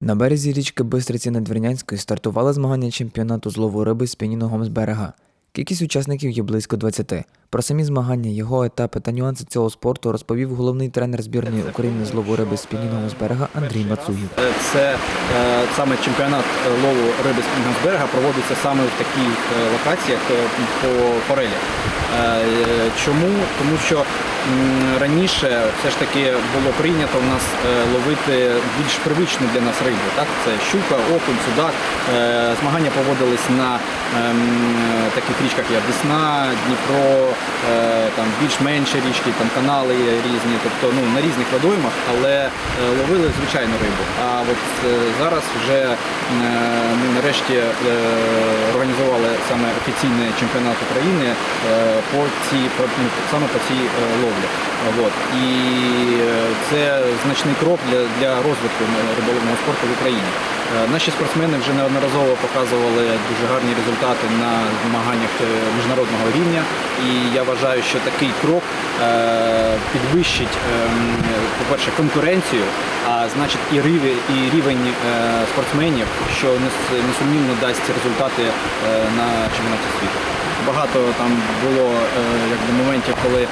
На березі річки Бистриці Надвірнянської стартували змагання чемпіонату з лову риби з пініногом з берега. Кількість учасників є близько 20. Про самі змагання, його етапи та нюанси цього спорту розповів головний тренер збірної України з лову риби з пініногом з берега Андрій Мацугів. Е, Це е, саме чемпіонат е, лову риби з пінгом з берега проводиться саме в таких локаціях по форелі. Чому? Тому що раніше все ж таки було прийнято в нас е, ловити більш привичну для нас рибу. Так? Це щука, окунь, судак. Е, Змагання поводились на таких річках, як Десна, Дніпро, е, там більш-менші річки, там канали різні, тобто ну, на різних водоймах, але е, ловили звичайну рибу. А от е, зараз вже е, ми нарешті е, організували саме офіційний чемпіонат України е, по цій, ну, саме по цій е, ловлі. От. І е, це значний крок для, для розвитку риболовного спорту в Україні. Е, Наші спортсмени вже неодноразово показували дуже гарні результати на змаганнях е, міжнародного рівня. І я вважаю, що такий крок е, підвищить, по-перше, конкуренцію, а значить і рівень, спортсменів, що нес- несумнівно дасть результати на чемпіонаті світу. Багато там було якби, моментів, коли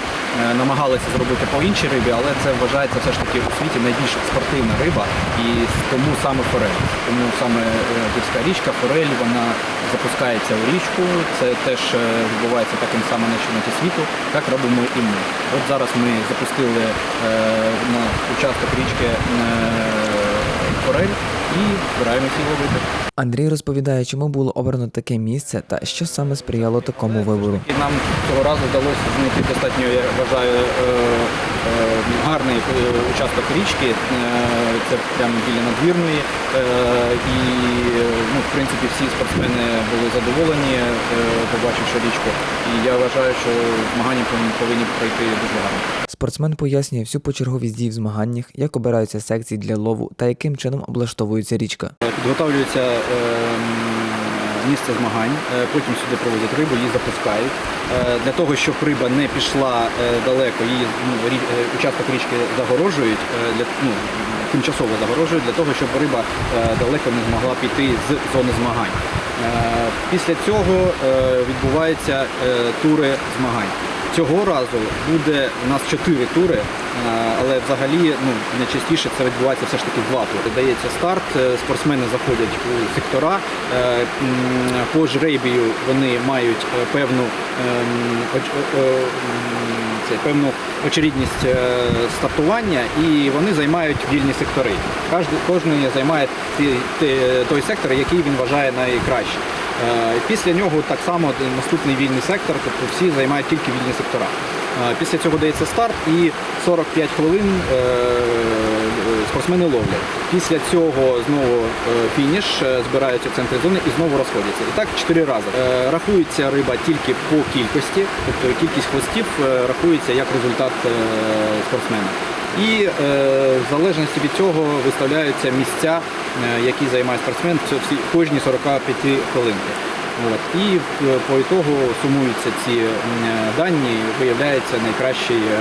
намагалися зробити по іншій рибі, але це вважається все ж таки у світі найбільш спортивна риба, і тому саме форель. Тому саме е, Гірська річка, форель, вона запускається у річку. Це теж е, відбувається таким самим на чемпіонаті світу. Так робимо і ми. От зараз ми запустили е, на участок річки е, форель і збираємося ловити. Андрій розповідає, чому було обрано таке місце та що саме сприяло такому вибору. І нам цього разу вдалося знайти достатньо, я вважаю, е, е, гарний е, участок річки. Це прямо біля надвірної. І ну, в принципі всі спортсмени були задоволені, побачивши річку. І я вважаю, що змагання повинні- пройти дуже гарно. Спортсмен пояснює всю почерговість дій в змаганнях, як обираються секції для лову та яким чином облаштовується річка. Підготовлюється е, місце змагань, е, потім сюди проводять рибу, її запускають. Е, Для того, щоб риба не пішла е, далеко, її ну, рі- е, участок річки загорожують, е, для, ну, тимчасово загорожують, для того, щоб риба е, далеко не змогла піти з зони змагань. Е, Після цього е, відбуваються е, тури змагань. Цього разу буде у нас чотири тури, е, але взагалі ну, найчастіше це відбувається все ж таки два тури. Дається старт, е, спортсмени заходять у сектора. е, По жребію вони мають певну, ем, це, певну очередність стартування і вони займають вільні сектори. Кожен, займає той сектор, який він вважає найкращим. Е, Після нього так само наступний вільний сектор, тобто всі займають тільки вільні сектора. Е, Після цього дається старт і 45 хвилин е, спортсмени ловлять. Після цього знову е, фініш, е, збираються в центрі зони і знову розходяться. І так 4 рази. Е, Рахується риба тільки по кількості, тобто кількість хвостів е, рахується як результат е, спортсмена. І е, в залежності від цього виставляються місця, е, які займає спортсмен всі кожні 45 хвилинки. От. І е, по ітогу сумуються ці дані, виявляється найкращий, е,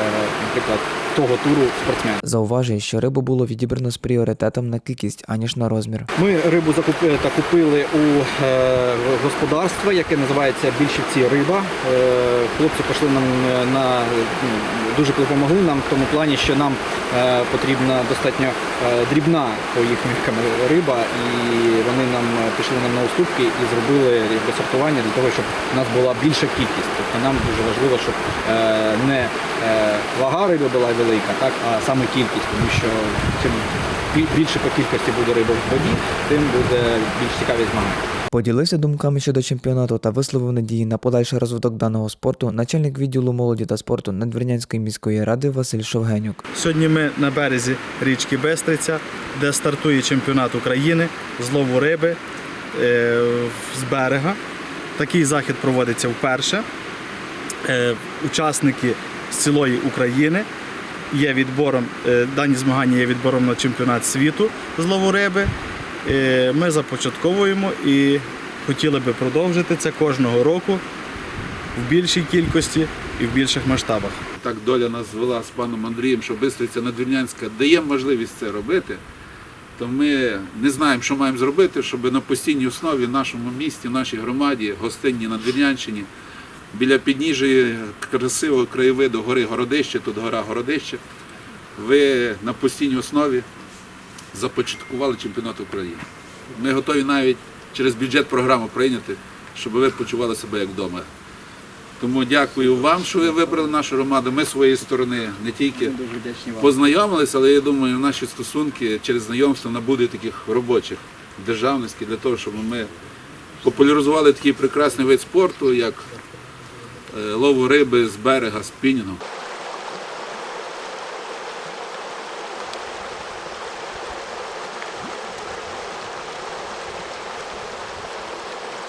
наприклад, того туру спортсмен. Зауважує, що рибу було відібрано з пріоритетом на кількість, аніж на розмір. Ми рибу закупили та купили у е, господарства, яке називається Більшівці риба. Е, хлопці пішли нам е, на дуже допомогли нам в тому плані, що нам потрібна достатньо е, дрібна по їх риба, і вони нам е, пішли нам на уступки і зробили сортування для того, щоб у нас була більша кількість. Тобто нам дуже важливо, щоб е, не е, вага риби була велика, так, а саме кількість, тому що чим більше по кількості буде риби в воді, тим буде більш цікаві змагання. Поділився думками щодо чемпіонату та висловив надії на подальший розвиток даного спорту начальник відділу молоді та спорту Надвірнянської міської ради Василь Шовгенюк. Сьогодні ми на березі річки Бестриця, де стартує чемпіонат України з лову риби е, з берега. Такий захід проводиться вперше. Е, Учасники з цілої України є відбором, е, дані змагання є відбором на чемпіонат світу з лову риби. Е, Ми започатковуємо і хотіли би продовжити це кожного року в більшій кількості і в більших масштабах. Так доля нас звела з паном Андрієм, що Бистриця Надвірнянська дає можливість це робити. то ми не знаємо, що маємо зробити, щоб на постійній основі в нашому місті, в нашій громаді, гостинній Надвірнянщині, біля підніжжя красивого краєвиду гори Городище, тут гора Городище, ви на постійній основі започаткували чемпіонат України. Ми готові навіть через бюджет програму прийняти, щоб ви почували себе як вдома. Тому дякую вам, що ви вибрали нашу громаду. Ми з своєї сторони не тільки познайомилися, але я думаю, наші стосунки через знайомство набудуть таких робочих державницьких для того, щоб ми популяризували такий прекрасний вид спорту, як е, лову риби з берега, спінінгом.